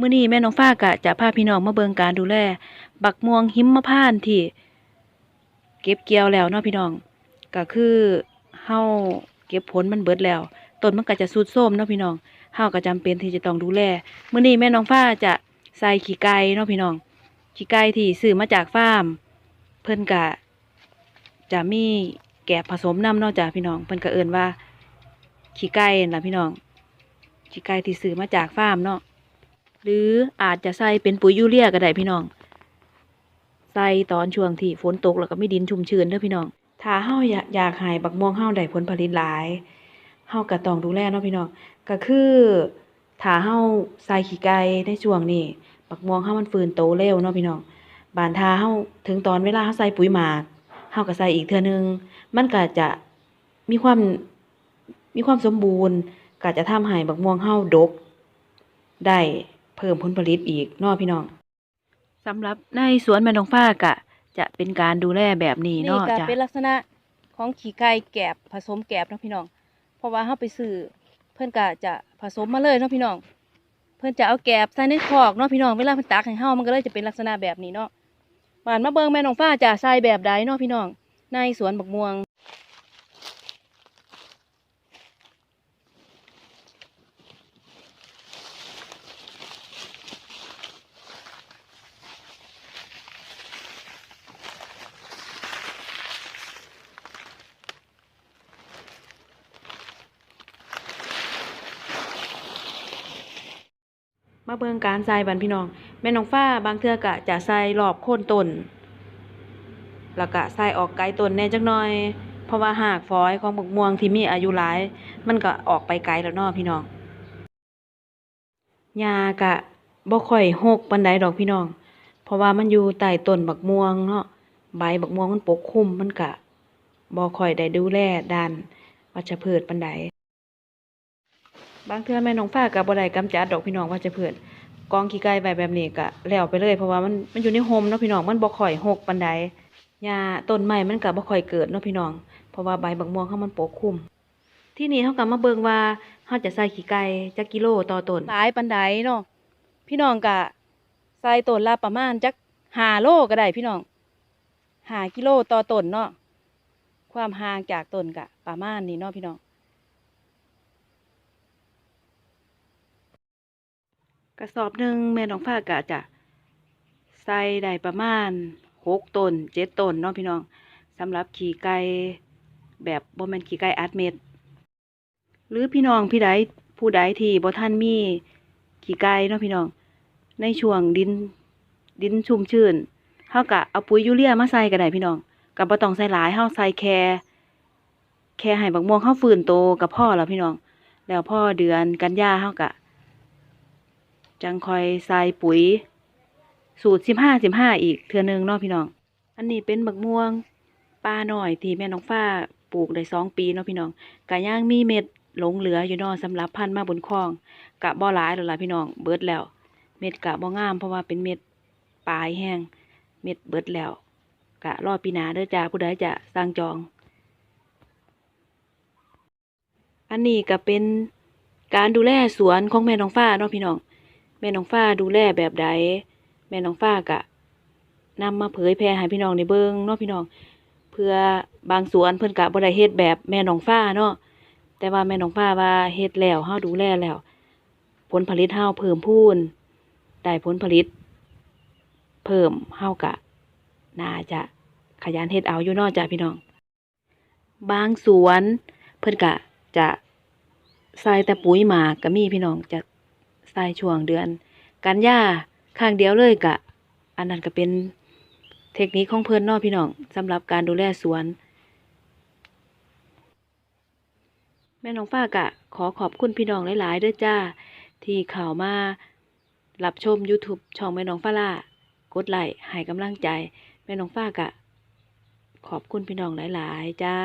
มื้อนี้แม่น้องฟ้ากะจะพาพี่น้องมาเบิงการดูแล บักม่วงหิมพานต์ที่ เก็บเกี่ยวแล้วเนาะพี่น้อง ก็คือเฮาเก็บผลมันเบิดแล้วต้นมันก็จะทรุดโทรมเนาะพี่น้องเฮาก็จำเป็นที่จะต้องดูแลมื้อนี้แม่น้องฟ้าจะใส่ขี้ไก่เนาะพี่น้องขี้ไก่ที่ซื้อมาจากฟาร์ม เพิ่นก็จะมีแกบผสมน้ำเนาะจ้ะพี่น้องเพิ่นก็เอิ้นว่าขี้ไก่น่ะพี่น้องขี้ไก่ที่ซื้อมาจากฟาร์มเนาะ หรืออาจจะใส่เป็นปุ๋ยยูเรียก็ได้พี่น้อง ใส่ตอนช่วงที่ฝนตกแล้วก็ไมีดินชุ่มชื้นเด้อพี่น้อง ถ้าเฮาอยากอยากให้บักม่วงเฮาได้ผลผลิตหลายเฮาก็ต้องดูแลเนาะพี่น้อง ก็คือถ้าเฮาใส่ขี้ไก่ในช่วงนี้บักม่วงเฮามันฟื้นโตเร็วเนาะพี่น้องบานทาเฮาถึงตอนเวลาเฮาใส่ปุ๋ยหมากเฮาก็ใส่อีกเทื่อนึง มันก็จะมีความมีความสมบูรณ์ก็จะทำให้บักม่วงเฮาดกได้ เพิ่มผลผลิตอีกเนาะพี่น้องสำหรับในสวนแม่นองฟ้าก็จะเป็นการดูแลแบบนี้นี่เนาะก็จ้ะเป็นลักษณะของขี้ไก่แกบผสมแกบเนาะพี่น้อง เพราะว่าเฮาไปซื้อเพิ่นก็จะผสมมาเลยเนาะพี่น้อง เพิ่นจะเอาแกบใส่ในคอกเนาะพี่น้องเวลาเพิ่นตักให้เฮามันก็เลยจะเป็นลักษณะแบบนี้เนาะบานมาเบิ่งแม่น้องฟ้าจะใส่แบบใดเนาะพี่น้อง ในสวนบักม่วง มาเบิ่งการใส่บันพี่น้อง แม่น้องฟ้าบางเทือก็จะใส่รอบโคนต้นแล้วก็ใส่ออกไกลต้นแน่จักหน่อย เพราะว่าหากฝอยของบักม่วงที่มีอายุหลาย มันก็ออกไปไกลแล้วเนาะพี่น้องหญ้าก็บ่ค่อยรกปานใดดอกพี่น้อง เพราะว่ามันอยู่ใต้ต้นบักม่วงเนาะใบบักม่วงมันปกคลุมมันก็บ่ค่อยได้ดูแลด้านวัชพืชปานใด บางเทื่อแม่น้องฟ้าก็บ่ได้กำจัดดอกพี่น้องวัชพืชกองขี้ไก่ไว้แบบนี้ก็แล้วไปเลย เพราะว่ามันมันอยู่ในโฮมเนาะพี่น้องมันบ่ค่อยรกปานใดหญ้าต้นไม้มันก็บ่ค่อยเกิดเนาะพี่น้อง เพราะว่าใบบักม่วงเฮามันปกคลุม ที่นี่เฮาก็มาเบิ่งว่าเฮาจะใส่ขี้ไก่จักกิโลต่อต้นหลายปานใดเนาะพี่น้องก็ใส่ต้นละประมาณจัก5โลก็ได้พี่น้อง5กิโลต่อต้นเนาะความห่างจากต้นก็ประมาณนี้เนาะพี่น้อง กระสอบหนึ่งแม่น้องฟ้าก็จะใส่ได้ประมาณหกตนเจ็ดต้นเนาะพี่น้องสำหรับขี่ไก่แบบบ่แม่นขี่ไก่อัดเม็ด หรือพี่น้องพี่ใดผู้ใดที่บ่ทันมีขี่ไก่เนาะพี่น้อง ในช่วงดินดินชุ่มชื้นเฮาก็เอาปุ๋ยยูเรียมาใส่ก็ได้พี่น้องก็บ่ต้องใส่หลายเฮาใส่แค่แค่ให้บักม่วงเฮาฟื้นโตก็พอแล้วพี่น้อง แล้วพ่อเดือนกันยาเฮาก็ จังคอยใส่ปุ๋ย สูตรสิบห้าสิบห้าอีกเทือหนึงเนาะพี่น้อง อันนี้เป็นบักม่วงปลาหน่อยที่แม่น้องฟ้าปลูกได้สองปีเนาะพี่น้องกะย่างมีเม็ดหลงเหลืออยู่นาะสำหรับพันมาบนคลองกะบ่อหลายแล้วล่ะพี่น้องเบิดแล้ว เม็ดกะบ่งามเพราะว่าเป็นเม็ดปลายแห้งเม็ดเบิดแล้วกะรอปีหนาเด้อจ้าผู้ใดจะสั่งจอง อันนี้ก็เป็นการดูแลสวนของแม่น้องฟ้าเนาะพี่น้อง แม่น้องฟ้าดูแลแบบใดแม่น้องฟ้ากะนำมาเผยแพร่ให้พี่น้องในเบิงเนาะพี่น้อง เพื่อบางสวนเพิ่นกะบ่ได้เฮ็ดแบบแม่น้องฟ้าเนาะแต่ว่าแม่น้องฟ้าว่าเฮ็ดแล้วเฮาดูแลแล้ว ผลผลิตเฮาเพิ่มพูนได้ผลผลิต เพิ่มเฮากะ น่าจะขยันเฮ็ดเอาอยู่นาะจ้ะพี่น้อง บางสวนเพิ่นกะจะใส่แต่ปุ๋ยหมากก็มีพี่น้องจะ ใส่ช่วงเดือน กันยาข้างเดียวเลยกะ อันนั้นก็เป็นเทคนิคของเพิ่อนนาะพี่น้องสำหรับการดูแลสวน แม่น้องฟ้ากะ ขอขอบคุณพี่น้องหลาย ๆ ด้อจ้า ที่เข้ามารับชม YouTube ช่องแม่น้องฟ้าล่ากดไลค์ให้กำลังใจ แม่น้องฟ้ากะ ขอบคุณพี่น้องหลาย ๆ จ้า